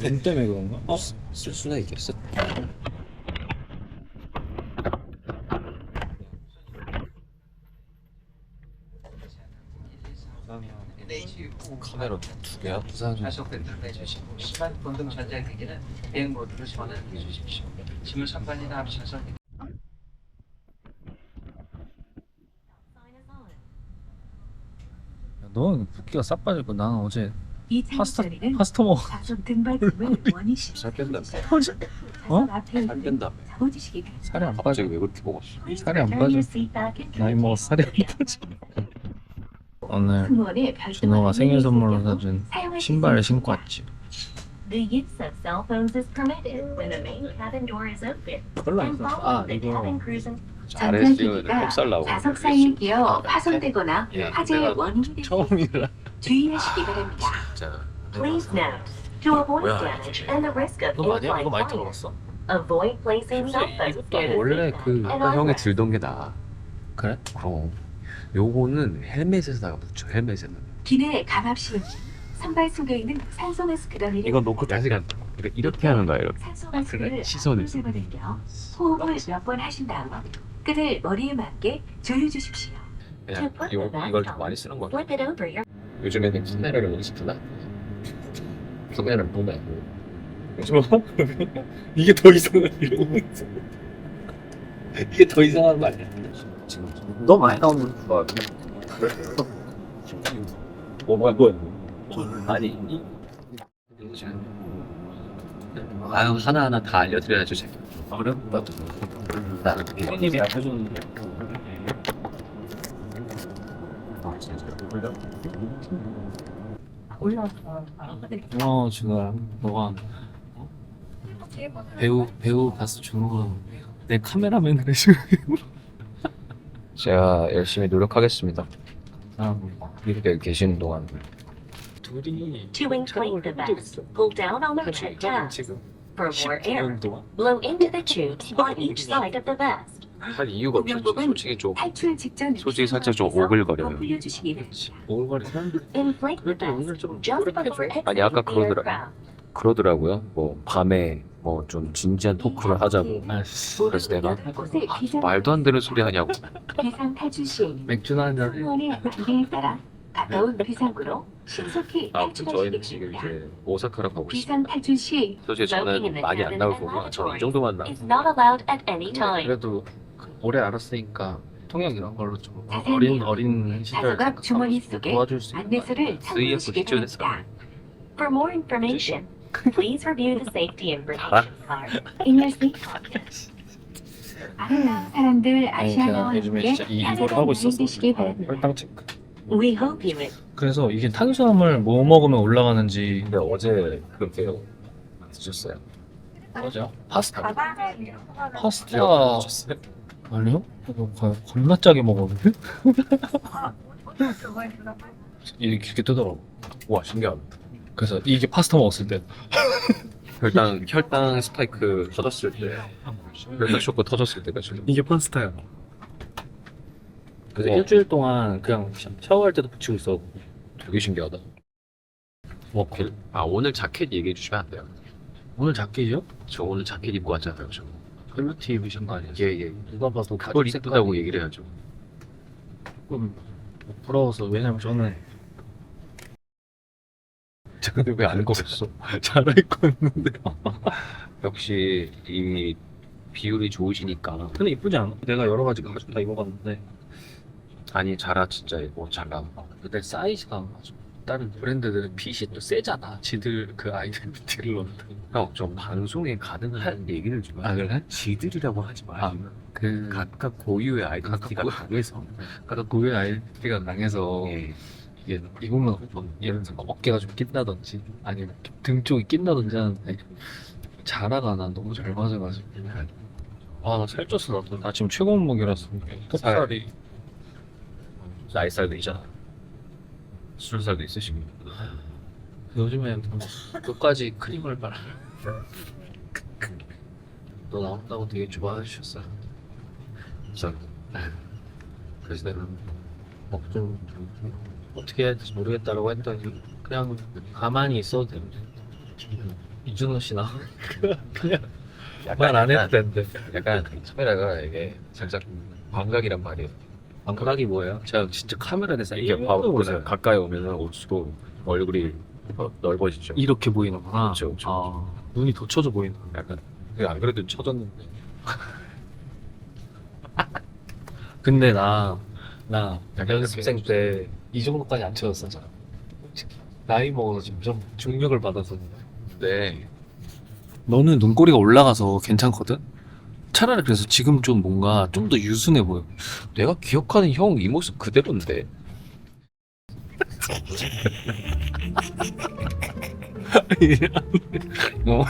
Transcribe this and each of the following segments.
돈 때문에 그런가? 어? 쓸 수나 있겠어. 카메라 두 개야? 부산 가속밴드를 매주시고 스마트폰 등 전자기기는 비행 모드로 전환해 주십시오. 짐을 선반이나 앞서서 넌 붓기가 싹 빠졌고 나는 어제 이 파스타 차량자리는 파스타 먹어. 좌석 등받임을 원위시 살 뺀다며. 어? 앞에 살 뺀다며. 잡아주시기 바랍니다. 살이 안 빠져. 갑자기 왜 그렇게 먹었어? 살이 안 빠져. 나이 먹어 살이 안 빠져. 오늘 승무원의 별도 준호가 생일 선물로 사준 사용할 수 신발을 있습니다. 신고 왔지. The use of cell phones is permitted when the main cabin door is open 콜라 and 있어. following 아 the 이거 crews and 아래 kok살 나오고. 좌석 사이에 끼어 파손되거나 야, 화재의 내가 원인이 될 수 처음이라. 주의하시기 바랍니다. 진짜. please note to avoid damage and the risk of 너 많이 in-flight 이거 많이 fire. 들어봤어? Avoid placing cell phones 이것도 near the 원래 seatbelt 그 and 아까 형이 armrest. 들던 게 나아. 그래? 그럼. 요거는 헬멧에다가 붙여 헬멧에는. 기내 감압 시험 선발 속에 있는 산소 마스크를 이거 놓고 다시 간. 그러니까 이렇게 하는 거야 이렇게. 산소 마스크를 시선을. 잡아당겨 호흡을 몇 번 하신 다음 끈을 머리에 맞게 조여 주십시오. 그냥 요, 이걸 더 많이 쓰는 거야. Flip it over your 요즘에는 카메라를 연습하나? 카메라를 보면 뭐? 이게 더 이상한 이런 이게 더 이상한 거 아니야? 지금 너 많이 나오는 거뭐 뭐야 뭐야? 아니 아유 하나 하나 다 알려드려야죠 제가 어렵다. 나 형님이 알려주는 어 지금 너가 어? 배우 배우 가수 준호가 내 카메라맨을 해주고 제가 열심히 노력하겠습니다 아, 이렇게 계시는 동안 둘이 to inflate the vest. Pull down on the red tabs 지금 for more air. 10년 동안 Blow into the tubes on each side of the vest. 할 이유가 없어 솔직히 좀 탈출 직전 솔직히 살짝 좀 오글거려요. 바랍니다. 오글거리 그래도 오늘 좀 exiting 아니, 아까 the 그러더라. aircraft. 그러더라고요 뭐 밤에 뭐 좀 진지한 토크를 하자고 아 씨 그래서 내가 곳에 아, 비상 말도 안 되는 소리 하냐고 비상 탈출 시에는 맥주나 한잔 승무원의 안내에 따라 가까운 비상구로 신속히 아무튼 저희는 탈출하시기 지금 바랍니다. 이제 오사카로 가고 비상 있습니다 탈출 시 솔직히 저는 많이 안 나올 거고 저는 이 정도만 나오고 Is not allowed at any time. 그래도 오래 알았으니까 통역 이런 걸로 좀 자세히 어린 어린 시절 자석각 주머니 속에 도와줄 수 있는 안내서를 참고하시기 바랍니다. For more information, please review the safety information card in your seat pocket. 아름다운 사람들 아시아나와 요즘에 함께 진짜 이 이걸 하고 있었어 여행 되시길 바랍니다. 혈당 체크 We hope you would 그래서 이게 탄수화물 뭐 먹으면 올라가는지 근데 어제 그렇게 드셨어요? 뭐죠? 파스타 파스타 드셨어요? 아니요? 겁나 짜게 먹었는데? 이렇게 이렇게 뜨더라고 와 신기하다 그래서 이게 파스타 먹었을 때 혈당 혈당 스파이크 터졌을 때 혈당 쇼크 터졌을 때가 지금 이게 파스타야 그래서 와. 일주일 동안 그냥 샤- 샤워할 때도 붙이고 있어 되게 신기하다 뭐아 오늘 자켓 얘기해 주시면 안 돼요? 오늘 자켓이요? 저 오늘 자켓 입고 왔잖아요 저 헬멧티 입으신 거 아니에요? 예 예 누가 봐도 그걸 가죽 이쁘다고 색깔이 얘기를 해야죠. 조금 부러워서 왜냐면 저는 저 근데 왜 안 걸었어? 잘 입고 있는데. 역시 이 비율이 좋으시니까. 근데 이쁘지 않아? 내가 여러 가지 가죽 다 입어봤는데. 아니 자라 진짜 뭐 잘나 근데 사이즈가 안 맞아 다른 브랜드들은 핏이 또 세잖아. 지들 그 아이덴티티를 넣는다 형좀 방송에 가능한 얘기를 좀아 그래? 지들이라고 하지 마. 아, 그 각각 고유의 아이덴티티가 각각 강해서. 아까 고유의 아이덴티티가 강해서 예. 이게 입으면 뭐 예를 들어서 어깨가 좀 낀다든지 아니면 등 쪽이 낀다든지 하는데 자라가 난 너무 잘 맞아가지고. 아나 살쪘어 나도. 나 지금 최고 몸무게라서. 턱살이. 나이살도 있잖아 살도 있으시고 요즘에 뭐 끝까지 크림을 발라 너 나온다고 되게 좋아해 주셨어요. 그래서 그래서 내가 뭐좀 어떻게 해야 될지 모르겠다라고 했더니 그냥 가만히 있어도 됩니다 이준호 씨 나 그냥 말 안 해도 되는데. 약간 카메라가 이게 살짝 광각이란 말이에요. 감각이 뭐예요? 제가 진짜 카메라 대서 이게 이게 봐보세요. 보세요. 가까이 오면 올수록 얼굴이 더 넓어지죠. 이렇게 보이는구나. 그렇죠, 그렇죠. 아, 눈이 더 쳐져 보이는. 약간 그안 그래도 쳐졌는데 근데 나, 나 약간 연습생 때 이 정도까지 안 쳐졌었잖아. 솔직히. 나이 먹어서 지금 좀 중력을 받아서. 네. 너는 눈꼬리가 올라가서 괜찮거든? 차라리 그래서 지금 좀 뭔가 좀 더 유순해 보여. 내가 기억하는 형 이 모습 그대로인데. 어.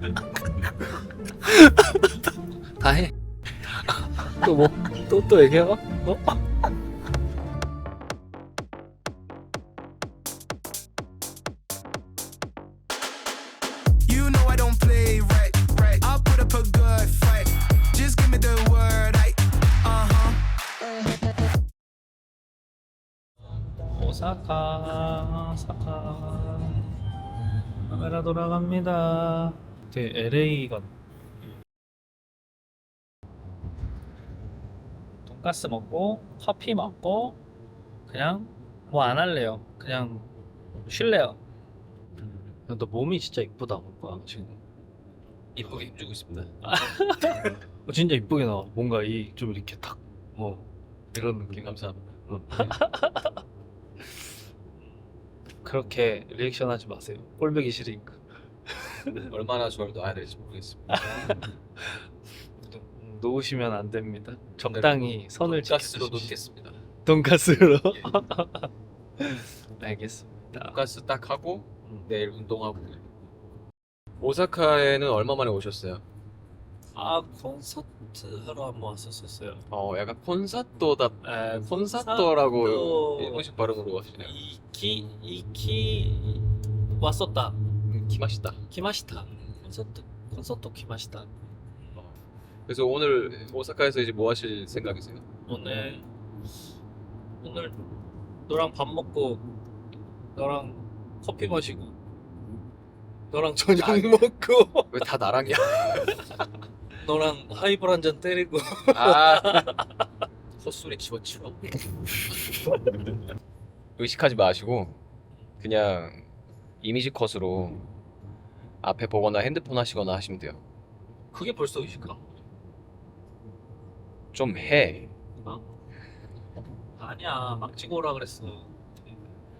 다 해. 또 뭐, 또, 또 얘기해봐? 어? 사카, 오사카. 카메라 돌아갑니다. 되게 LA 간. 돈가스 먹고, 커피 먹고, 그냥 뭐 안 할래요. 그냥 쉴래요. 너 몸이 진짜 이쁘다, 뭔가 지금. 이쁘게 힘주고 있습니다. 어, 진짜 이쁘게 나와. 뭔가 이 좀 이렇게 탁, 뭐 이런 느낌. 감사합니다. 그렇게 리액션 하지 마세요. 꼴보기 싫으니까. 얼마나 저를 놔야 될지 모르겠습니다. 음, 놓으시면 안 됩니다. 적당히 선을 가스로 지켜주십시오. 놓겠습니다. 돈가스로. 알겠습니다. 돈가스 딱 하고 음. 내일 운동하고. 오사카에는 얼마 만에 오셨어요? 아 콘서트 하러 한번 왔었었어요. 어, 약간 콘사토다. 에, 콘사토라고 콘사토. 일본식 발음으로 하시네요. 이키 이키 왔었다. 음, 기맛있다. 키마시타. 콘서트 콘서트 키마시타. 그래서 오늘 오사카에서 이제 뭐 하실 생각이세요? 오늘 오늘 너랑 밥 먹고 너랑 커피 마시고 너랑 저녁 아, 먹고 왜 다 나랑이야? 너랑 하이볼 한 잔 때리고 아, 헛소리 치워치워. 의식하지 마시고 그냥 이미지 컷으로 앞에 보거나 핸드폰 하시거나 하시면 돼요. 그게 벌써 의식함 좀 해. 아니야 막 찍어오라 그랬어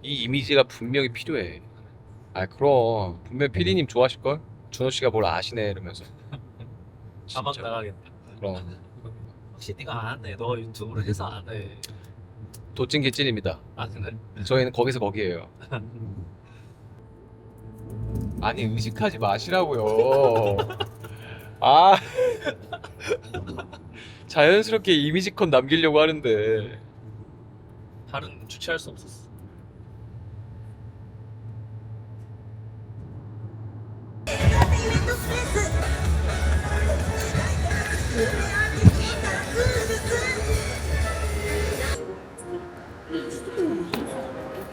이 이미지가 분명히 필요해. 아 그럼 분명 PD님 좋아하실 걸? 준호 씨가 뭘 아시네 이러면서. 자막 진짜. 나가겠다 그럼 혹시 네가 안 해 너 유튜브로 해서 안 해 도찐 개찐입니다. 아 그래? 저희는 거기서 거기에요. 아니 의식하지 마시라고요. 아 자연스럽게 이미지 컷 남기려고 하는데 다른 주체할 수 없었어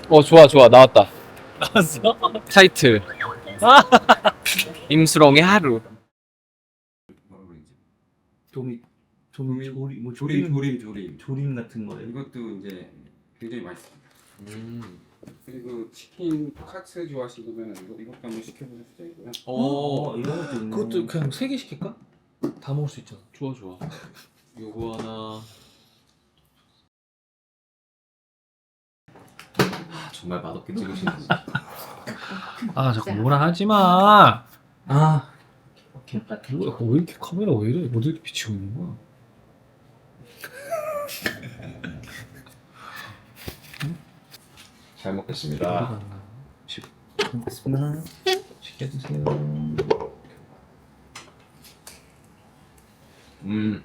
어 좋아 좋아 나왔다 나왔어? 타이틀 임수롱의 하루 조미 조림, 조림 조림, 뭐 조림, 조림 조림, 조림. 조림 같은 거예요. 이것도 이제 굉장히 맛있습니다. 음. 그리고 치킨 카츠 좋아하시면 이거, 이것도 한번 시켜보실 수도 있고요. 어, 이런 것도 있네. 그것도 그냥 세 개 시킬까? 다 먹을 수 있잖아 좋아 좋아 요거 하나 정말 맛없게 찍으시네 아 자꾸 뭐라 하지 마. 아. 같은 뭐야 왜 이렇게 카메라 왜 이래? 어디 이렇게 비치고 있는 거야? 잘 먹겠습니다. 먹겠습니다. 시켜주세요. 음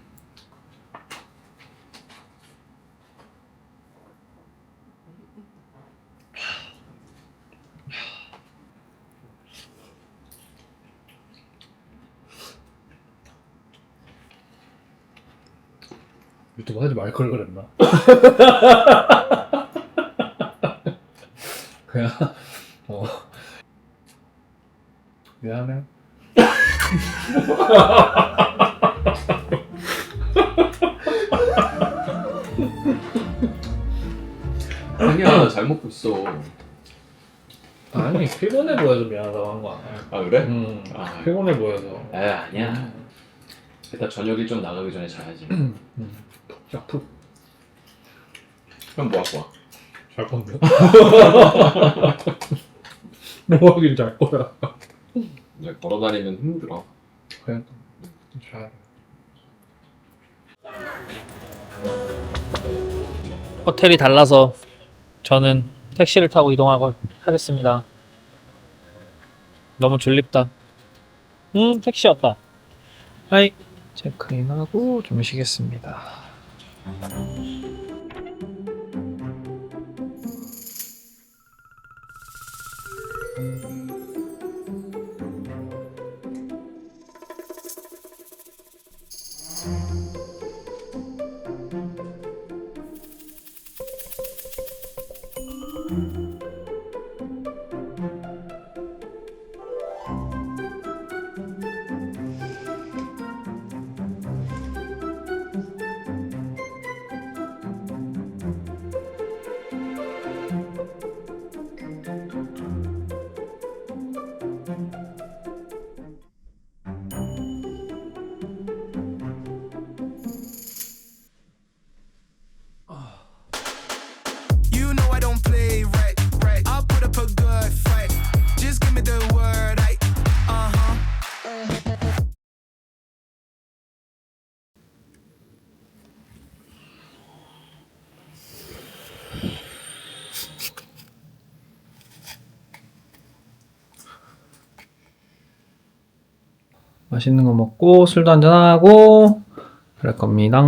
유튜브 하지 말 걸 그랬나? 그냥 어 아니야 잘 먹고 있어. 아니 피곤해 보여서 미안하다고 한 거 아니야 아 그래? 음 아. 피곤해 보여서 에 아니야. 일단 저녁 일정 나가기 전에 자야지. 야 푹 그럼 뭐 갖고 와? 잘 건데 뭐 하긴 잘 거야 이제 걸어다니면 힘들어. 그냥 잘 호텔이 달라서 저는 택시를 타고 이동하고 하겠습니다. 너무 졸립다. 음, 택시 왔다. 하이. 체크인하고 좀 쉬겠습니다. You Just give me the word, I. Uh huh. 맛있는 거 먹고 술도 한잔하고 그럴 겁니다.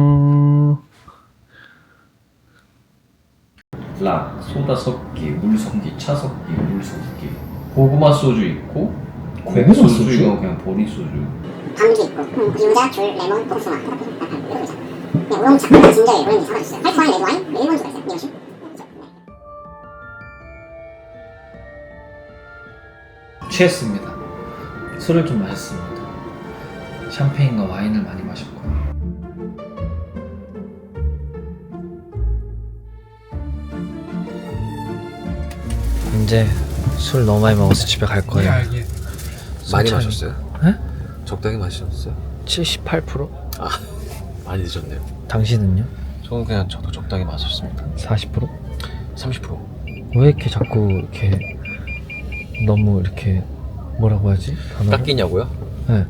락, 소다 섞기, 물 섞기, 차 섞기, 물 섞기. 고구마 소주 있고 고구마 소주 이거 그냥 보리 소주. 감기 있고 음, 유자, 귤, 레몬, 복숭아, 토마토, 약간 이런 거 있잖아. 그냥 우롱차, 진저에 오렌지 사과 주스, 화이트 와인, 레드 와인, 일본 주가 있어요. 이런 식으로. 취했습니다. 술을 좀 마셨습니다. 샴페인과 와인을 많이 마셨고요. 이제 술 너무 많이 먹어서 집에 갈 거예요. 많이 천천히. 마셨어요? 네? 적당히 마셨어요? 78%? 많이 드셨네요. 당신은요? 저는 그냥 저도 적당히 마셨습니다. 40%? 30%. 왜 이렇게 자꾸 이렇게 너무 이렇게 뭐라고 하지? 단어를? 깎이냐고요? 네.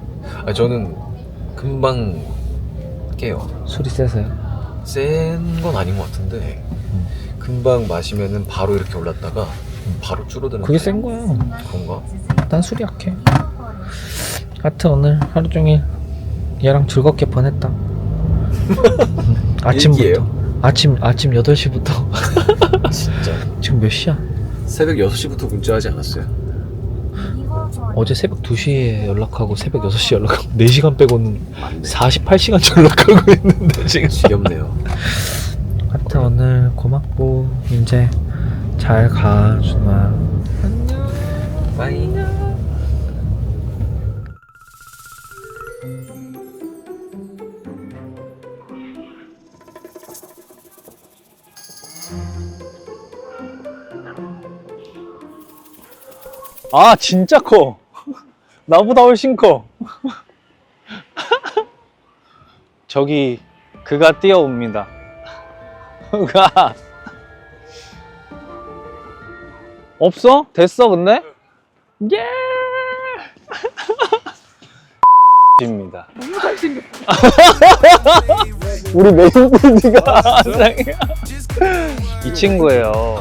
아 저는 금방 깨요. 술이 세서요? 센 건 아닌 것 같은데 음. 금방 마시면은 바로 이렇게 올랐다가 바로 줄어드는 그게 센 거야. 그런가? 난 술이 약해. 하여튼 오늘 하루 종일 얘랑 즐겁게 보냈다. 음, 아침부터. 일기예요? 아침 아침 8시부터 진짜 지금 몇 시야? 새벽 6시부터 문자하지 않았어요? 어제 새벽 2시에 연락하고 새벽 6시에 연락하고 4시간 빼고는 맞네 48시간 연락하고 있는데 지금 지겹네요 하여튼 오늘 고맙고 이제 잘 가 준아. 빠이 아 진짜 커. 나보다 훨씬 커. 저기 그가 뛰어옵니다. 그가 없어? 됐어 근데? 예! 입니다. 우리 메인 PD가 이 친구예요